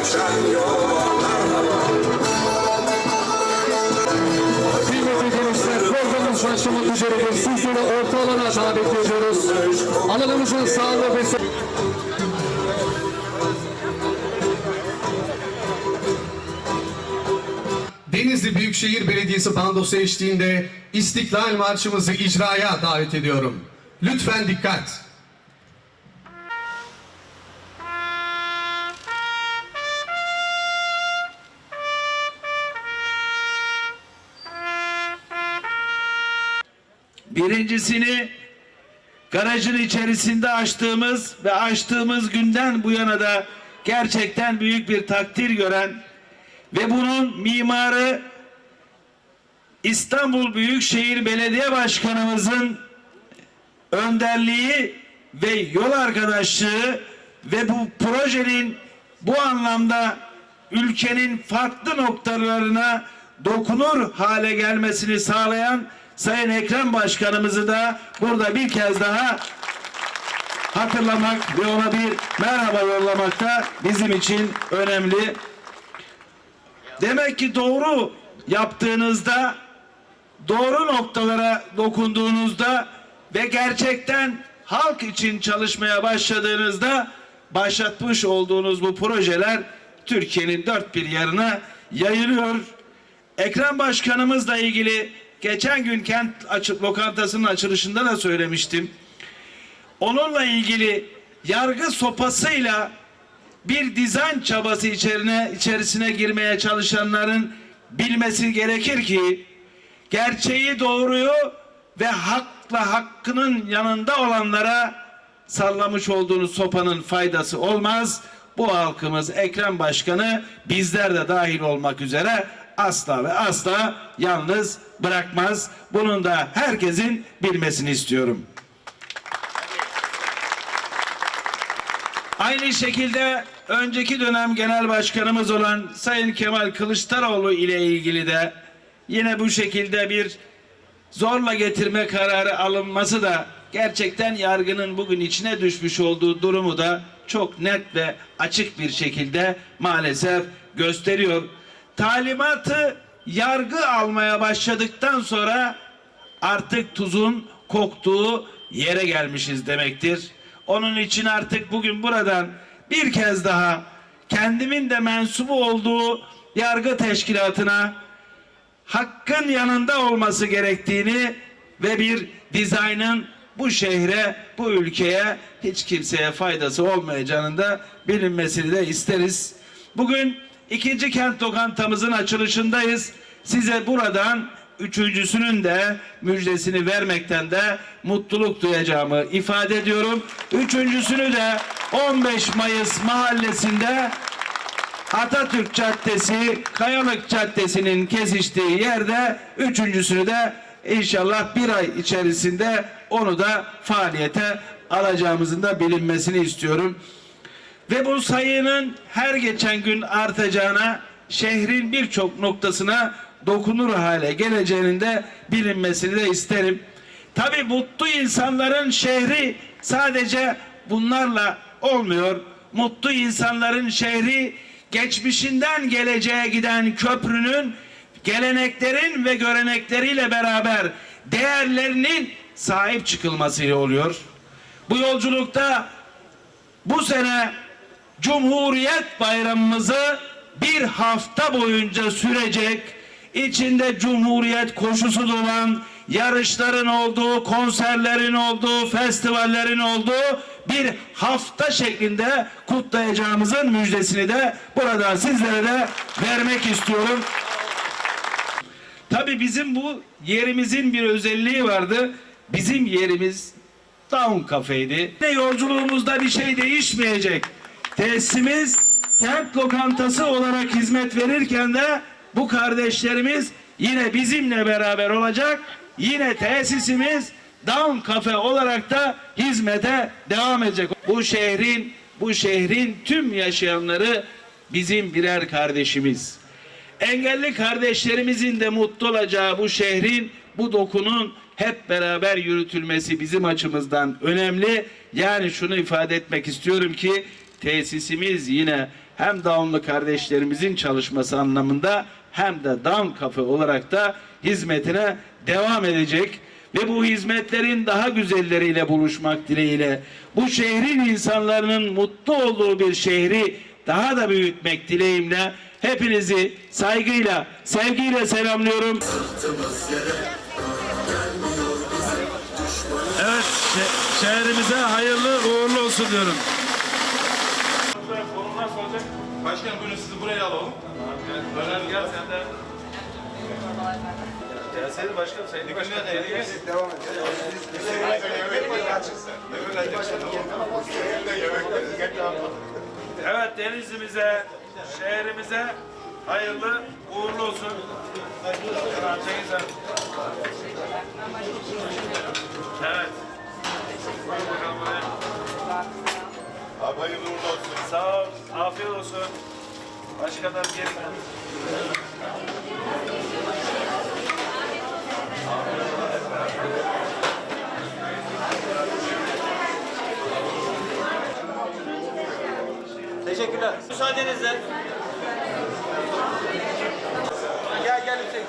geçen yollara Kıymetli gençler programımız başlamak üzeredir. Alanımızın sağlığı Denizli Büyükşehir Belediyesi bandosu eşliğinde İstiklal Marşımızı icraya davet ediyorum. Lütfen dikkat. Birincisini garajın içerisinde açtığımız ve açtığımız günden bu yana da gerçekten büyük bir takdir gören ve bunun mimarı İstanbul Büyükşehir Belediye Başkanımızın önderliği ve yol arkadaşlığı ve bu projenin bu anlamda ülkenin farklı noktalarına dokunur hale gelmesini sağlayan Sayın Ekrem Başkanımızı da burada bir kez daha hatırlamak ve ona bir merhaba yollamak da bizim için önemli. Demek ki doğru yaptığınızda doğru noktalara dokunduğunuzda ve gerçekten halk için çalışmaya başladığınızda başlatmış olduğunuz bu projeler Türkiye'nin dört bir yanına yayılıyor. Ekrem Başkanımızla ilgili geçen gün kent açıp lokantasının açılışında da söylemiştim. Onunla ilgili yargı sopasıyla bir dizayn çabası içerine içerisine girmeye çalışanların bilmesi gerekir ki gerçeği doğruyu ve hakla hakkının yanında olanlara sallamış olduğunuz sopanın faydası olmaz. Bu halkımız Ekrem Başkanı bizler de dahil olmak üzere asla ve asla yalnız bırakmaz. Bunun da herkesin bilmesini istiyorum. Aynı şekilde önceki dönem genel başkanımız olan Sayın Kemal Kılıçdaroğlu ile ilgili de yine bu şekilde bir zorla getirme kararı alınması da gerçekten yargının bugün içine düşmüş olduğu durumu da çok net ve açık bir şekilde maalesef gösteriyor. Talimatı yargı almaya başladıktan sonra artık tuzun koktuğu yere gelmişiz demektir. Onun için artık bugün buradan bir kez daha kendimin de mensubu olduğu yargı teşkilatına hakkın yanında olması gerektiğini ve bir dizaynın bu şehre, bu ülkeye hiç kimseye faydası olmayacağını da bilinmesini de isteriz. Bugün ikinci kent lokantamızın açılışındayız. Size buradan üçüncüsünün de müjdesini vermekten de mutluluk duyacağımı ifade ediyorum. Üçüncüsünü de 15 Mayıs mahallesinde Atatürk Caddesi, Kayalık Caddesi'nin kesiştiği yerde üçüncüsünü de inşallah bir ay içerisinde onu da faaliyete alacağımızın da bilinmesini istiyorum. Ve bu sayının her geçen gün artacağına, şehrin birçok noktasına dokunur hale geleceğinin de bilinmesini de isterim. Tabii mutlu insanların şehri sadece bunlarla olmuyor. Mutlu insanların şehri geçmişinden geleceğe giden köprünün geleneklerin ve görenekleriyle beraber değerlerinin sahip çıkılmasıyla oluyor. Bu yolculukta bu sene Cumhuriyet Bayramımızı bir hafta boyunca sürecek, içinde Cumhuriyet koşusu olan yarışların olduğu, konserlerin olduğu, festivallerin olduğu bir hafta şeklinde kutlayacağımızın müjdesini de burada sizlere de vermek istiyorum. Tabii bizim bu yerimizin bir özelliği vardı. Bizim yerimiz Town Cafe'ydi. Yolculuğumuzda bir şey değişmeyecek. Tesisimiz kent lokantası olarak hizmet verirken de bu kardeşlerimiz yine bizimle beraber olacak. Yine tesisimiz Down Cafe olarak da hizmete devam edecek. Bu şehrin bu şehrin tüm yaşayanları bizim birer kardeşimiz. Engelli kardeşlerimizin de mutlu olacağı bu şehrin bu dokunun hep beraber yürütülmesi bizim açımızdan önemli. Yani şunu ifade etmek istiyorum ki tesisimiz yine hem Down'lu kardeşlerimizin çalışması anlamında hem de Down Cafe olarak da hizmetine devam edecek. ve bu hizmetlerin daha güzelleriyle buluşmak dileğiyle bu şehrin insanların mutlu olduğu bir şehri daha da büyütmek dileğimle hepinizi saygıyla, sevgiyle selamlıyorum. Evet, şe- şehrimize hayırlı uğurlu olsun diyorum. Başkanım buyurun sizi buraya alalım. Öner gel sen de. Gelseydi başkanım sayın başkanım. Devam Evet denizimize, şehrimize hayırlı uğurlu olsun. Evet. Abi hayırlı uğurlu olsun. Sağ ol, olsun. Başkanlar gelin. Teşekkürler. Müsaadenizle. Gel gel Hüseyin.